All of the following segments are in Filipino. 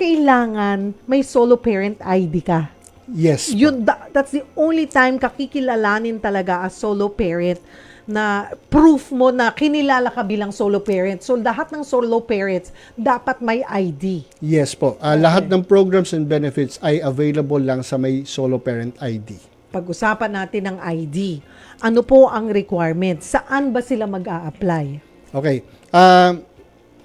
kailangan may solo parent ID ka. Yes. Yun, tha- that's the only time kakikilalanin talaga as solo parent na proof mo na kinilala ka bilang solo parent. So, lahat ng solo parents dapat may ID. Yes po. Ah, Lahat ng programs and benefits ay available lang sa may solo parent ID. Pag-usapan natin ng ID. Ano po ang requirement? Saan ba sila mag-a-apply? Okay. Ah,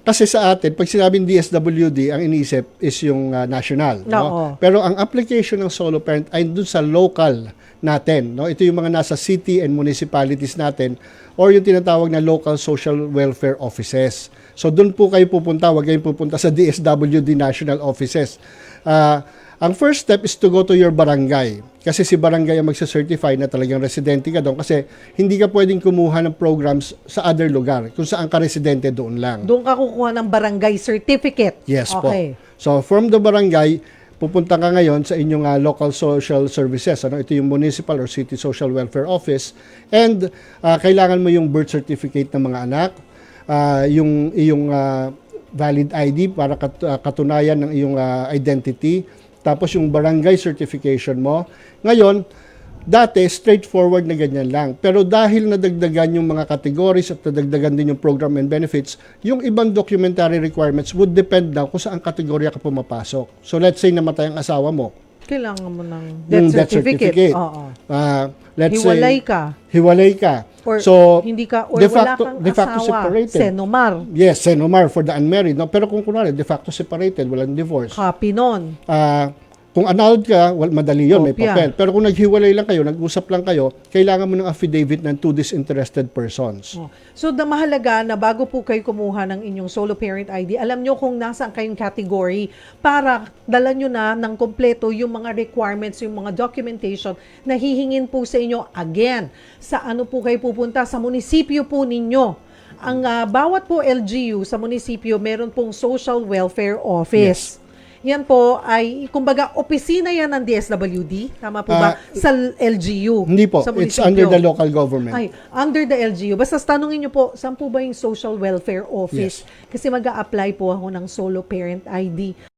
kasi sa atin, pag sinabing DSWD, ang iniisip is yung ah, national. No? Pero ang application ng solo parent ay dun sa local natin. No? Ito yung mga nasa city and municipalities natin or yung tinatawag na local social welfare offices. So doon po kayo pupunta, huwag kayong pupunta sa DSWD national offices. Ah, ang first step is to go to your barangay. Kasi si barangay ang magsa-certify na talagang residente ka doon. Kasi hindi ka pwedeng kumuha ng programs sa other lugar kung saan ka residente doon lang. Doon ka kukuha ng barangay certificate. Yes okay. po. So from the barangay, pupunta ka ngayon sa inyong ah, local social services. Ano ito yung municipal or city social welfare office and ah, kailangan mo yung birth certificate ng mga anak, ah, yung iyong ah, valid ID para kat- ah, katunayan ng iyong ah, identity, tapos yung barangay certification mo. Ngayon, Dati, straightforward na ganyan lang. Pero dahil nadagdagan yung mga categories at nadagdagan din yung program and benefits, yung ibang documentary requirements would depend na kung saan kategorya ka pumapasok. So let's say namatay ang asawa mo. Kailangan mo ng Yung death death certificate. certificate. Oo. Ah, let's Hiwalay say, ka. Hiwalay ka. Or so, hindi ka, or de wala facto, kang de facto asawa. separated. Senomar. Yes, Senomar for the unmarried. No? Pero kung kunwari, de facto separated, walang divorce. Copy nun. Ah, kung annulled ka, well, madali yun, may Kopya. papel. Pero kung naghiwalay lang kayo, nag-usap lang kayo, kailangan mo ng affidavit ng two disinterested persons. Oh. So, the mahalaga na bago po kayo kumuha ng inyong solo parent ID, alam nyo kung nasaan kayong category para dala nyo na ng kompleto yung mga requirements, yung mga documentation na hihingin po sa inyo again. Sa ano po kayo pupunta? Sa munisipyo po ninyo. Ang ah, bawat po LGU sa munisipyo, meron pong social welfare office. Yan po ay, kumbaga, opisina yan ng DSWD. Tama po ba? Ah, Sa LGU. Hindi po, sa it's under the local government. Ay, under the LGU. Basta tanungin nyo po, saan po ba yung social welfare office? Kasi mag apply po ako ng solo parent ID.